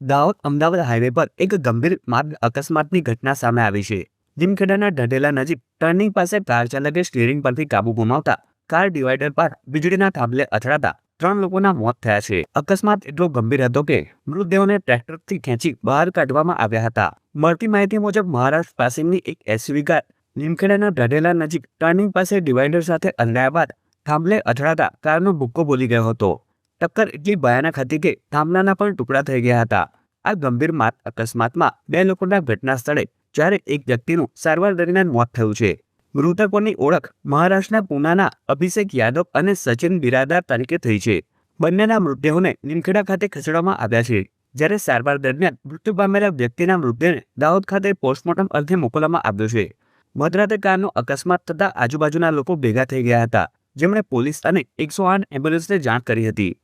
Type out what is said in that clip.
Dahod Ahmedabad highway પર એક ગંભીર માર્ગ અકસ્માતની ઘટના સામે આવી છે. જીમખેડાના ઢઢેલા નજીક ટર્નિંગ પાસે કાર ચાલકે સ્ટીયરિંગ પરથી કાબુ ગુમાવતા કાર ડિવાઈડર પર વીજળીના થાંભલે અથડાતા ત્રણ લોકોના મોત થયા છે. અકસ્માત એટલો ગંભીર હતો કે મૃતદેહોને ટ્રેક્ટરથી ખેંચી બહાર કાઢવામાં આવ્યા હતા. મળતી માહિતી મુજબ મહારાષ્ટ્ર પાસેની એક એસયુવી કાર લીમખેડાના ઢઢેલા નજીક ટર્નિંગ પાસે ડિવાઈડર સાથે અથડાયા બાદ થાંભલે અથડાતા કારનો ભૂક્કો બોલી ગયો હતો. ટક્કર એટલી ભયાનક હતી કે થાંભલાના પણ ટુકડા થઈ ગયા હતા. આ ગંભીર માર્ગ અકસ્માતમાં બે લોકોના ઘટના સ્થળે જ્યારે એક વ્યક્તિનું સારવાર દરમિયાન મોત થયું છે. મૃતકોની ઓળખ મહારાષ્ટ્રના પૂનાના અભિષેક યાદવ અને સચિન બિરાદાર તરીકે થઈ છે. બંનેના મૃતદેહોને નીમખેડા ખાતે ખસેડવામાં આવ્યા છે. જ્યારે સારવાર દરમિયાન મૃત્યુ પામેલા વ્યક્તિના મૃતદેહને દાહોદ ખાતે પોસ્ટમોર્ટમ અર્થે મોકલવામાં આવ્યો છે. મધરાતે કારનો અકસ્માત થતાં આજુબાજુના લોકો ભેગા થઈ ગયા હતા. જેમણે પોલીસ અને એકસો આઠ એમ્બ્યુલન્સને જાણ કરી હતી.